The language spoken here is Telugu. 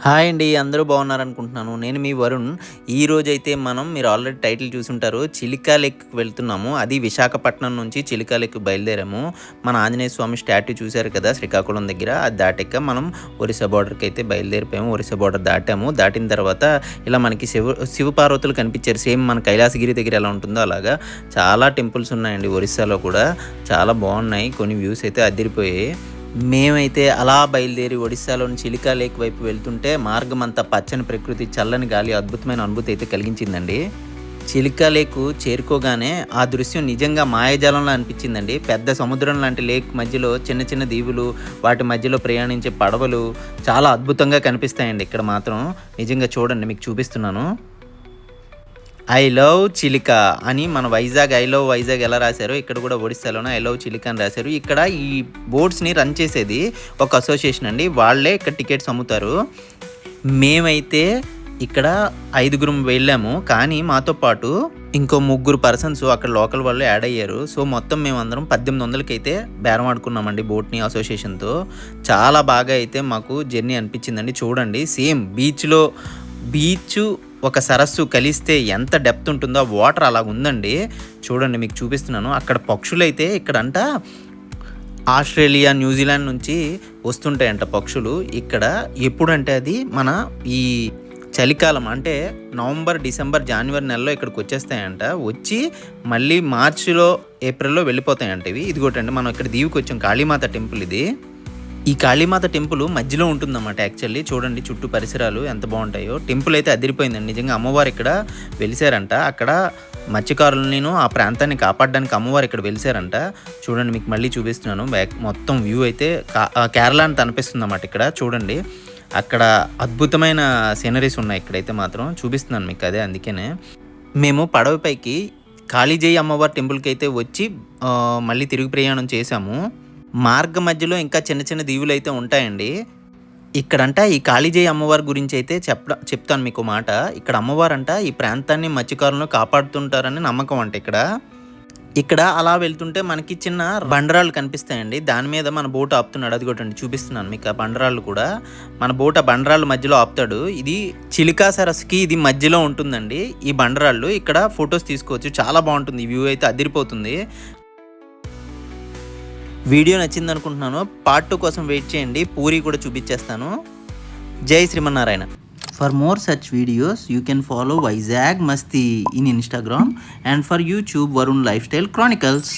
హాయ్ అండి అందరూ బాగున్నారనుకుంటున్నాను. నేను మీ వరుణ్. ఈ రోజైతే మనం మీరు ఆల్రెడీ టైటిల్ చూసుంటారు చిలికా లెక్ వెళ్తున్నాము. అది విశాఖపట్నం నుంచి చిలికా లెక్ బయలుదేరాము. మన ఆంజనేయ స్వామి స్టాట్యూ చూశారు కదా శ్రీకాకుళం దగ్గర. అది దాటాక మనం ఒరిస్సా బార్డర్కి అయితే బయలుదేరిపోయాము. ఒరిస్సా బార్డర్ దాటాము. దాటిన తర్వాత ఇలా మనకి శివ శివపార్వతులు కనిపించారు. సేమ్ మన కైలాసగిరి దగ్గర ఎలా ఉంటుందో అలాగా. చాలా టెంపుల్స్ ఉన్నాయండి ఒరిస్సాలో కూడా. చాలా బాగున్నాయి. కొన్ని వ్యూస్ అయితే అదిరిపోయాయి. మేమైతే అలా బయలుదేరి ఒడిశాలోని చిలికా లేక్ వైపు వెళ్తుంటే మార్గం అంతా పచ్చని ప్రకృతి చల్లని గాలి అద్భుతమైన అనుభూతి అయితే కలిగించిందండి. చిలికా లేకు చేరుకోగానే ఆ దృశ్యం నిజంగా మాయాజాలంలో అనిపించిందండి. పెద్ద సముద్రం లాంటి లేక్ మధ్యలో చిన్న చిన్న దీవులు వాటి మధ్యలో ప్రయాణించే పడవలు చాలా అద్భుతంగా కనిపిస్తాయండి. ఇక్కడ మాత్రం నిజంగా చూడండి మీకు చూపిస్తున్నాను. ఐ లవ్ చిలిక అని మన వైజాగ్ ఐ లవ్ వైజాగ్ ఎలా రాశారో ఇక్కడ కూడా ఒడిస్సాలోనే ఐ లవ్ చిలిక అని రాశారు. ఇక్కడ ఈ బోట్స్ని రన్ చేసేది ఒక అసోసియేషన్ అండి. వాళ్ళే ఇక్కడ టికెట్స్ అమ్ముతారు. మేమైతే ఇక్కడ ఐదుగురం వెళ్ళాము. కానీ మాతో పాటు ఇంకో ముగ్గురు పర్సన్స్ అక్కడ లోకల్ వాళ్ళు యాడ్ అయ్యారు. సో మొత్తం మేమందరం పద్దెనిమిది వందలకి అయితే బేరం ఆడుకున్నామండి బోట్ని అసోసియేషన్తో చాలా బాగా అయితే మాకు జర్నీ అనిపించిందండి. చూడండి సేమ్ బీచ్లో బీచ్ ఒక సరస్సు కలిస్తే ఎంత డెప్త్ ఉంటుందో వాటర్ అలా ఉందండి చూడండి మీకు చూపిస్తున్నాను. అక్కడ పక్షులైతే ఇక్కడంట ఆస్ట్రేలియా న్యూజిలాండ్ నుంచి వస్తుంటాయంట పక్షులు. ఇక్కడ ఎప్పుడంటే అది మన ఈ చలికాలం అంటే నవంబర్ డిసెంబర్ జనవరి నెలలో ఇక్కడికి వచ్చేస్తాయంట. వచ్చి మళ్ళీ మార్చిలో ఏప్రిల్లో వెళ్ళిపోతాయంట ఇవి. ఇదిగోటండి మనం ఇక్కడ దీవికి వచ్చాం కాళీమాత టెంపుల్ ఇది. ఈ కాళీమాత టెంపుల్ మధ్యలో ఉంటుందన్నమాట యాక్చువల్లీ చూడండి చుట్టూ పరిసరాలు ఎంత బాగుంటాయో. టెంపుల్ అయితే అదిరిపోయిందండి. నిజంగా అమ్మవారు ఇక్కడ వెలిసారంట. అక్కడ మత్స్యకారులను ఆ ప్రాంతాన్ని కాపాడడానికి అమ్మవారు ఇక్కడ వెలిసారంట. చూడండి మీకు మళ్ళీ చూపిస్తున్నాను. బ్యాక్ మొత్తం వ్యూ అయితే కేరళ అని అనిపిస్తుంది అన్నమాట ఇక్కడ. చూడండి అక్కడ అద్భుతమైన సీనరీస్ ఉన్నాయి ఇక్కడైతే మాత్రం. చూపిస్తున్నాను మీకు అదే అందుకనే. మేము పడవపైకి కాళీజీ అమ్మవారి టెంపుల్కి అయితే వచ్చి మళ్ళీ తిరుగు ప్రయాణం చేశాము. మార్గ మధ్యలో ఇంకా చిన్న చిన్న దీవులు అయితే ఉంటాయండి. ఇక్కడంట ఈ కాళీజయ అమ్మవారి గురించి అయితే చెప్ప చెప్తాను మీకు మాట. ఇక్కడ అమ్మవారంట ఈ ప్రాంతాన్ని మత్స్యకారులను కాపాడుతుంటారని నమ్మకం అంట ఇక్కడ. ఇక్కడ అలా వెళ్తుంటే మనకి చిన్న బండరాళ్ళు కనిపిస్తాయండి. దాని మీద మన బోట్ ఆపుతున్నాడు. అది కూడా చూపిస్తున్నాను మీకు ఆ బండరాళ్ళు కూడా. మన బోట్ ఆ బండరాళ్ళ మధ్యలో ఆపుతాడు. ఇది చిలికా సరస్సుకి ఇది మధ్యలో ఉంటుందండి ఈ బండరాళ్ళు. ఇక్కడ ఫొటోస్ తీసుకోవచ్చు. చాలా బాగుంటుంది. వ్యూ అయితే అదిరిపోతుంది. వీడియో నచ్చింది అనుకుంటున్నాను పార్ట్ టూ కోసం వెయిట్ చేయండి. పూరి కూడా చూపించేస్తాను. జై Srimannarayana. For more such videos you can follow Vizag Masti in Instagram and for YouTube Varun lifestyle chronicles